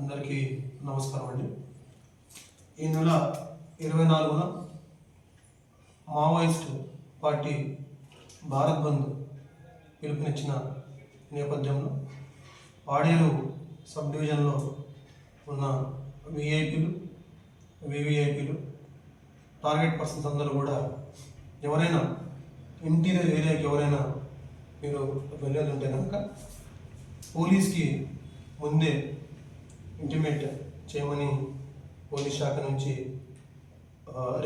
అందరికీ నమస్కారం అండి. ఈ నెల ఇరవై నాలుగున మావోయిస్ట్ పార్టీ భారత్ బంద్ పిలుపునిచ్చిన నేపథ్యంలో పాడేరు సబ్ డివిజన్లో ఉన్న విఐపీలు వివిఐపీలు టార్గెట్ పర్సన్స్ అందరూ కూడా ఎవరైనా ఇంటీరియర్ ఏరియాకి ఎవరైనా మీరు వెళ్ళేది ఉంటే కనుక పోలీస్కి ముందే ఇంటిమేట్ చేయమని పోలీస్ శాఖ నుంచి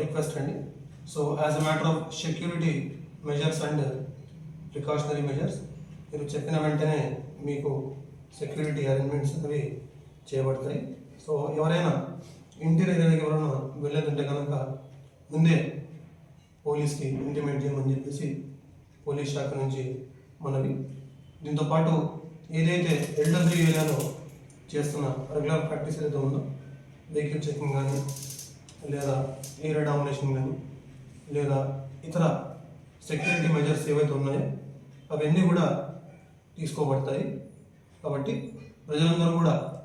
రిక్వెస్ట్ అండి. So as a matter of security measures and precautionary measures మీరు చెప్పిన వెంటనే మీకు సెక్యూరిటీ అరేంజ్మెంట్స్ అనేవి చేయబడతాయి. సో ఎవరైనా ఇంటీరియర్ ఏరియాకి ఎవరైనా వెళ్ళేదంటే కనుక ముందే పోలీస్కి ఇంటిమేట్ చేయమని చెప్పేసి పోలీస్ శాఖ నుంచి మనవి. దీంతో పాటు ఏదైతే ఎల్డబ్ల్యూ ఏరియాలో చేస్తున్న రెగ్యులర్ ప్రాక్టీస్ ఏదైతే ఉందో వెహికల్ చెకింగ్ కానీ లేదా ఏరియా డామినేషన్ కానీ లేదా ఇతర సెక్యూరిటీ మెజర్స్ ఏవైతే ఉన్నాయో అవన్నీ కూడా తీసుకోబడతాయి. కాబట్టి ప్రజలందరూ కూడా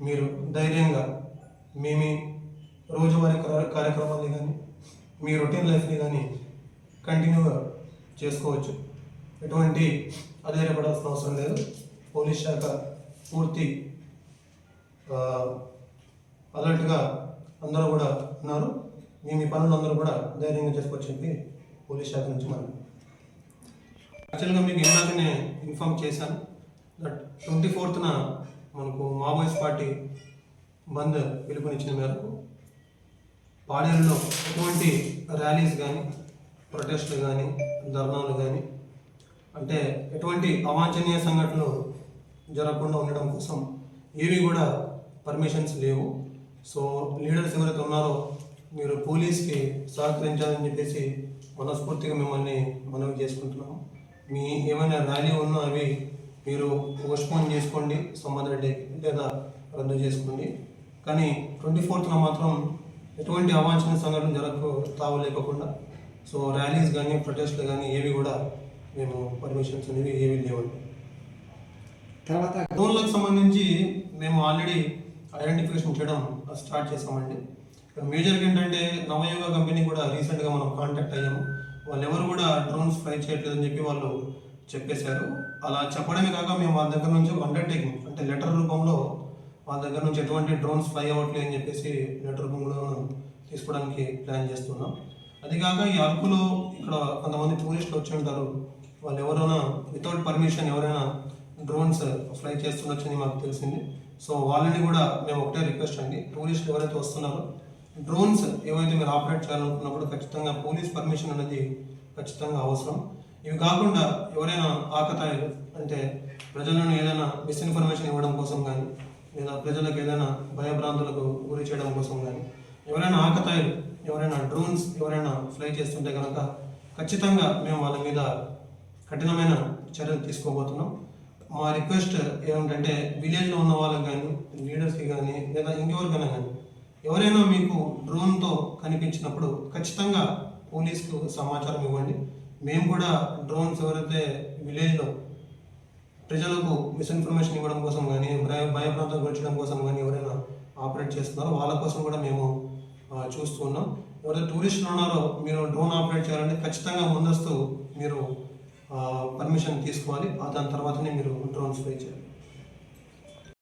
మీరు ధైర్యంగా మీ మీ రోజువారీ కార్య- కార్యక్రమాల్ని కానీ మీ రొటీన్ లైఫ్ని కానీ కంటిన్యూగా చేసుకోవచ్చు. ఎటువంటి అధైర్యపడాల్సిన అవసరం లేదు. పోలీస్ శాఖ పూర్తి అలర్ట్గా అందరూ కూడా ఉన్నారు. మీ మీ పనులు అందరూ కూడా ధైర్యంగా చేసుకోవచ్చు చెప్పి పోలీస్ శాఖ నుంచి మనం యాక్చువల్గా మీకు ఇందాకనే ఇన్ఫామ్ చేశాను. దట్ ట్వంటీ ఫోర్త్న మనకు మావోయిస్ట్ పార్టీ బంద్ పిలుపునిచ్చిన మేరకు పాడేరులో ఎటువంటి ర్యాలీస్ కానీ ప్రొటెస్ట్లు కానీ ధర్నాలు కానీ అంటే ఎటువంటి అవాంఛనీయ సంఘటనలు జరగకుండా ఉండడం కోసం ఏవి కూడా పర్మిషన్స్ లేవు. సో లీడర్స్ ఎవరైతే ఉన్నారో మీరు పోలీస్కి సహకరించాలని చెప్పేసి మనస్ఫూర్తిగా మిమ్మల్ని మనవి చేసుకుంటున్నాము. మీ ఏమైనా ర్యాలీ ఉన్నా అవి మీరు పోస్ట్పోన్ చేసుకోండి సంబంధ డే లేదా రద్దు చేసుకోండి. కానీ ట్వంటీ ఫోర్త్న మాత్రం ఎటువంటి అవాంఛనీయ సంఘటన జరగకు తావు లేకుండా సో ర్యాలీస్ కానీ ప్రొటెస్ట్లు కానీ ఏవి కూడా మేము పర్మిషన్స్ అనేవి ఏవి లేవండి. తర్వాత డ్రోన్లకు సంబంధించి మేము ఆల్రెడీ ఐడెంటిఫికేషన్ చేయడం స్టార్ట్ చేసామండి మేజర్గా ఏంటంటే నవయోగ కంపెనీ కూడా రీసెంట్గా మనం కాంటాక్ట్ అయ్యాము. వాళ్ళు ఎవరు కూడా డ్రోన్స్ ఫ్లై చేయట్లేదని చెప్పి వాళ్ళు చెప్పేశారు. అలా చెప్పడమే కాక మేము వాళ్ళ దగ్గర నుంచి అండర్టేకింగ్ అంటే లెటర్ రూపంలో వాళ్ళ దగ్గర నుంచి ఎటువంటి డ్రోన్స్ ఫ్లై అవ్వట్లేదు అని చెప్పేసి లెటర్ రూపంలో మనం తీసుకోవడానికి ప్లాన్ చేస్తున్నాం. అది కాక ఈ అరకులో ఇక్కడ కొంతమంది టూరిస్టులు వచ్చి ఉంటారు. వాళ్ళు ఎవరైనా వితౌట్ పర్మిషన్ ఎవరైనా డ్రోన్స్ uh, ఫ్లై చేస్తుండొచ్చని మాకు తెలిసింది. సో వాళ్ళని కూడా మేము ఒకటే రిక్వెస్ట్ అండి. టూరిస్టులు ఎవరైతే వస్తున్నారో డ్రోన్స్ ఏవైతే మీరు ఆపరేట్ చేయాలనుకున్నప్పుడు ఖచ్చితంగా పోలీస్ పర్మిషన్ అనేది ఖచ్చితంగా అవసరం. ఇవి కాకుండా ఎవరైనా ఆకతాయిలు అంటే ప్రజలను ఏదైనా మిస్ఇన్ఫర్మేషన్ ఇవ్వడం కోసం కానీ లేదా ప్రజలకు ఏదైనా భయభ్రాంతులకు గురి చేయడం కోసం కానీ ఎవరైనా ఆకతాయిలు ఎవరైనా డ్రోన్స్ ఎవరైనా ఫ్లై చేస్తుంటే కనుక ఖచ్చితంగా మేము వాళ్ళ మీద కఠినమైన చర్యలు తీసుకోబోతున్నాం. మా రిక్వెస్ట్ ఏమిటంటే విలేజ్లో ఉన్న వాళ్ళకి కానీ లీడర్స్కి కానీ లేదా ఇంకెవరికైనా కానీ ఎవరైనా మీకు డ్రోన్తో కనిపించినప్పుడు ఖచ్చితంగా పోలీస్కు సమాచారం ఇవ్వండి. మేము కూడా డ్రోన్స్ ఎవరైతే విలేజ్లో ప్రజలకు మిస్ఇన్ఫర్మేషన్ ఇవ్వడం కోసం కానీ భయ భయప్రాంతం గురించడం కోసం కానీ ఎవరైనా ఆపరేట్ చేస్తున్నారో వాళ్ళ కోసం కూడా మేము చూస్తూ ఉన్నాం. ఎవరైతే టూరిస్టులు ఉన్నారో మీరు డ్రోన్ ఆపరేట్ చేయాలంటే ఖచ్చితంగా ముందస్తు మీరు పర్మిషన్ తీసుకోవాలి. దాని తర్వాతనే మీరు డ్రోన్స్ ఫ్లై చేయాలి.